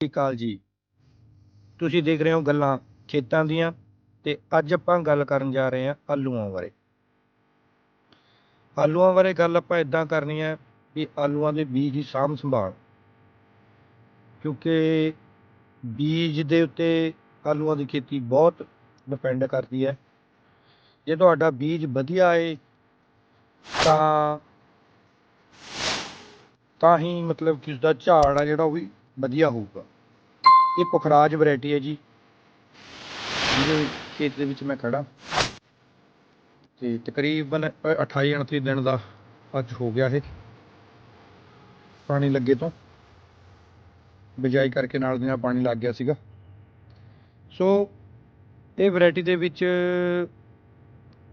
ਸਤਿ ਸ਼੍ਰੀ ਅਕਾਲ ਜੀ। ਤੁਸੀਂ ਦੇਖ ਰਹੇ ਹੋ ਗੱਲਾਂ ਖੇਤਾਂ ਦੀਆਂ ਤੇ ਅੱਜ ਆਪਾਂ ਗੱਲ ਕਰਨ ਜਾ ਰਹੇ ਹਾਂ ਆਲੂਆਂ ਬਾਰੇ। ਆਲੂਆਂ ਬਾਰੇ ਗੱਲ ਆਪਾਂ ਇਦਾਂ ਕਰਨੀ ਹੈ ਵੀ ਆਲੂਆਂ ਦੇ ਬੀਜ ਦੀ ਸਾਂਭ ਸੰਭਾਲ। ਕਿਉਂਕਿ ਬੀਜ ਦੇ ਉੱਤੇ ਆਲੂਆਂ ਦੀ ਖੇਤੀ ਬਹੁਤ ਡਿਪੈਂਡ ਕਰਦੀ ਹੈ। ਜੇ ਤੁਹਾਡਾ ਬੀਜ ਵਧੀਆ ਹੈ ਤਾਂ ਤਾਂ ਹੀ ਮਤਲਬ ਕਿ ਉਸਦਾ ਝਾੜ ਆ ਜਿਹੜਾ ਉਹ ਵੀ ਵਧੀਆ ਹੋਊਗਾ। ਇਹ ਪੁਖਰਾਜ ਵੈਰਾਈਟੀ ਹੈ ਜੀ। ਜਿਹਦੇ ਖੇਤ ਦੇ ਵਿੱਚ ਮੈਂ ਖੜਾ ਤੇ ਤਕਰੀਬਨ 28 29 ਦਿਨ ਦਾ ਅੱਜ ਹੋ ਗਿਆ ਇਹ। ਪਾਣੀ ਲੱਗੇ ਤੋਂ। ਬਿਜਾਈ ਕਰਕੇ ਨਾਲ ਦੀ ਨਾਲ ਪਾਣੀ ਲੱਗ ਗਿਆ ਸੀਗਾ। ਸੋ ਇਹ ਵੈਰਾਈਟੀ ਦੇ ਵਿੱਚ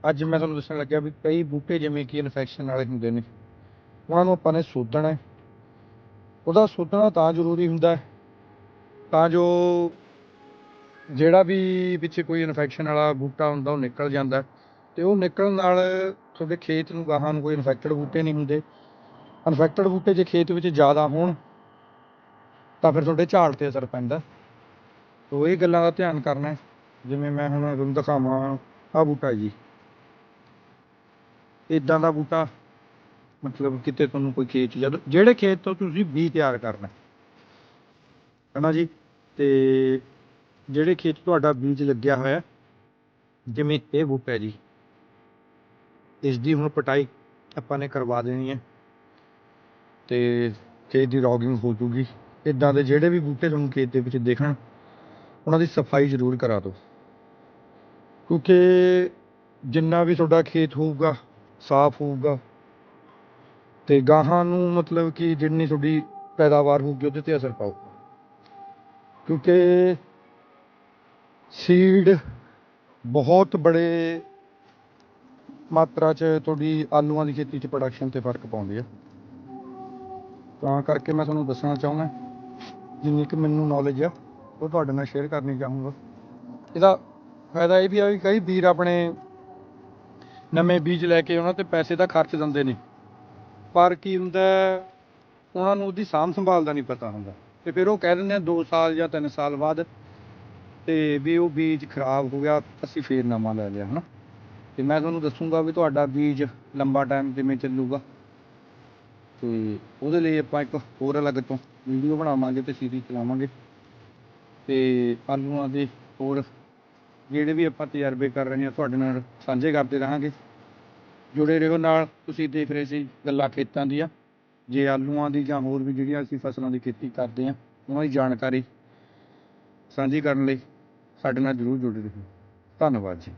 ਅੱਜ ਮੈਂ ਤੁਹਾਨੂੰ ਦੱਸਣ ਲੱਗਿਆ ਵੀ ਕਈ ਬੂਟੇ ਜਿਵੇਂ ਕਿ ਇਨਫੈਕਸ਼ਨ ਵਾਲੇ ਹੁੰਦੇ ਨੇ, ਉਹਨਾਂ ਨੂੰ ਆਪਾਂ ਨੇ ਸੋਧਣਾ ਹੈ। ਉਹਦਾ ਸੋਧਣਾ ਤਾਂ ਜ਼ਰੂਰੀ ਹੁੰਦਾ ਹੈ। ਤਾਂ ਜੋ ਜਿਹੜਾ ਵੀ ਪਿੱਛੇ ਕੋਈ ਇਨਫੈਕਸ਼ਨ ਵਾਲਾ ਬੂਟਾ ਹੁੰਦਾ, ਉਹ ਨਿਕਲ ਜਾਂਦਾ ਹੈ। ਤੇ ਉਹ ਨਿਕਲਣ ਨਾਲ ਤੁਹਾਡੇ ਖੇਤ ਨੂੰ, ਗਾਹਾਂ ਨੂੰ ਕੋਈ ਇਨਫੈਕਟਡ ਬੂਟੇ ਨਹੀਂ ਹੁੰਦੇ। ਇਨਫੈਕਟਡ ਬੂਟੇ ਜੇ ਖੇਤ ਵਿੱਚ ਜ਼ਿਆਦਾ ਹੋਣ, ਤਾਂ ਫਿਰ ਤੁਹਾਡੇ ਝਾੜ ਤੇ ਅਸਰ ਪੈਂਦਾ ਤੋ ਇਹ ਗੱਲਾਂ ਦਾ ਧਿਆਨ ਕਰਨਾ ਜਿਵੇਂ ਮੈਂ ਹੁਣ ਤੁਹਾਨੂੰ ਦਿਖਾਵਾਂ, ਆਹ ਬੂਟਾ ਜੀ। ਇਦਾਂ ਦਾ ਬੂਟਾ ਮਤਲਬ ਕਿਤੇ ਤੁਹਾਨੂੰ ਕੋਈ ਖੇਤ 'ਚ ਜਦ, ਜਿਹੜੇ ਖੇਤ ਤੋਂ ਤੁਸੀਂ ਬੀਜ ਤਿਆਰ ਕਰਨਾ ਹੈ। ਨਾ ਜੀ? ਤੇ ਜਿਹੜੇ ਖੇਤ ਤੁਹਾਡਾ ਬੀਜ ਲੱਗਿਆ ਹੋਇਆ ਜਿਵੇਂ ਇਹ ਬੂਟਾ ਹੈ ਜੀ। ਇਸ ਦੀ ਹੁਣ ਪਟਾਈ ਆਪਾਂ ਨੇ ਕਰਵਾ ਦੇਣੀ ਹੈ। ਤੇ ਖੇਤ ਦੀ ਰੌਗਿੰਗ ਹੋ ਜੂਗੀ। ਇਦਾਂ ਦੇ ਜਿਹੜੇ ਵੀ ਬੂਟੇ ਤੁਹਾਨੂੰ ਖੇਤ ਦੇ ਵਿੱਚ ਦੇਖਣ ਉਹਨਾਂ ਦੀ ਸਫ਼ਾਈ ਜ਼ਰੂਰ ਕਰਾ ਦਿਓ। ਕਿਉਂਕਿ ਜਿੰਨਾ ਵੀ ਤੁਹਾਡਾ ਖੇਤ ਹੋਊਗਾ, ਸਾਫ਼ ਹੋਊਗਾ ਤੇ ਗਾਹਾਂ ਨੂੰ ਮਤਲਬ ਕਿ ਜਿੰਨੀ ਤੁਹਾਡੀ ਪੈਦਾਵਾਰ ਹੋਊਗੀ ਉਹਦੇ ਤੇ ਅਸਰ ਪਾਓ ਕਿਉਂਕਿ ਸੀਡ ਬਹੁਤ ਬੜੇ ਮਾਤਰਾ 'ਚ ਤੁਹਾਡੀ ਆਲੂਆਂ ਦੀ ਖੇਤੀ 'ਚ ਪ੍ਰੋਡਕਸ਼ਨ ਤੇ ਫ਼ਰਕ ਪਾਉਂਦੀ ਆ। ਤਾਂ ਕਰਕੇ ਮੈਂ ਤੁਹਾਨੂੰ ਦੱਸਣਾ ਚਾਹੁੰਦਾ, ਜਿੰਨੀ ਕਿ ਮੈਨੂੰ ਨੌਲੇਜ ਆ, ਉਹ ਤੁਹਾਡੇ ਨਾਲ ਸ਼ੇਅਰ ਕਰਨੀ ਚਾਹੂੰਗਾ। ਇਹਦਾ ਫਾਇਦਾ ਇਹ ਵੀ ਆ ਵੀ ਕਈ ਵੀਰ ਆਪਣੇ ਨਵੇਂ ਬੀਜ ਲੈ ਕੇ ਉਹਨਾਂ ਤੇ ਪੈਸੇ ਦਾ ਖਰਚ ਦਿੰਦੇ ਨੇ। ਪਰ ਕੀ ਹੁੰਦਾ ਉਹਨਾਂ ਨੂੰ ਉਹਦੀ ਸਾਂਭ ਸੰਭਾਲ ਦਾ ਨਹੀਂ ਪਤਾ ਹੁੰਦਾ। ਤੇ ਫਿਰ ਉਹ ਕਹਿ ਦਿੰਦੇ ਆ 2 ਸਾਲ ਜਾਂ 3 ਸਾਲ ਬਾਅਦ ਤੇ ਵੀ ਉਹ ਬੀਜ ਖਰਾਬ ਹੋ ਗਿਆ, ਅਸੀਂ ਫੇਰ ਨਵਾਂ ਲੈ ਲਿਆ, ਹਨਾ। ਤੇ ਮੈਂ ਤੁਹਾਨੂੰ ਦੱਸੂਗਾ ਵੀ ਤੁਹਾਡਾ ਬੀਜ ਲੰਬਾ ਟਾਈਮ ਕਿਵੇਂ ਚੱਲੂਗਾ। ਤੇ ਉਹਦੇ ਲਈ ਆਪਾਂ ਇੱਕ ਹੋਰ ਅਲੱਗ ਤੋਂ ਵੀਡੀਓ ਬਣਾਵਾਂਗੇ ਤੇ ਸੀਰੀਜ਼ ਚਲਾਵਾਂਗੇ। ਤੇ ਆਲੂਆਂ ਦੇ ਹੋਰ ਜਿਹੜੇ ਵੀ ਆਪਾਂ ਤਜਰਬੇ ਕਰ ਰਹੇ ਹਾਂ, ਤੁਹਾਡੇ ਨਾਲ ਸਾਂਝੇ ਕਰਦੇ ਰਹਾਂਗੇ। ਜੁੜੇ ਰਹੋ ਨਾਲ। ਤੁਸੀਂ ਦੇਖ ਰਹੇ ਸੀ ਗੱਲਾਂ ਖੇਤਾਂ ਦੀਆਂ। ਜੇ ਆਲੂਆਂ ਦੀ ਜਾਂ ਹੋਰ ਵੀ ਜਿਹੜੀਆਂ ਅਸੀਂ ਫਸਲਾਂ ਦੀ ਖੇਤੀ ਕਰਦੇ ਹਾਂ, ਉਹਨਾਂ ਦੀ ਜਾਣਕਾਰੀ ਸਾਂਝੀ ਕਰਨ ਲਈ ਸਾਡੇ ਨਾਲ ਜਰੂਰ ਜੁੜੇ ਰਹੋ। ਧੰਨਵਾਦ ਜੀ।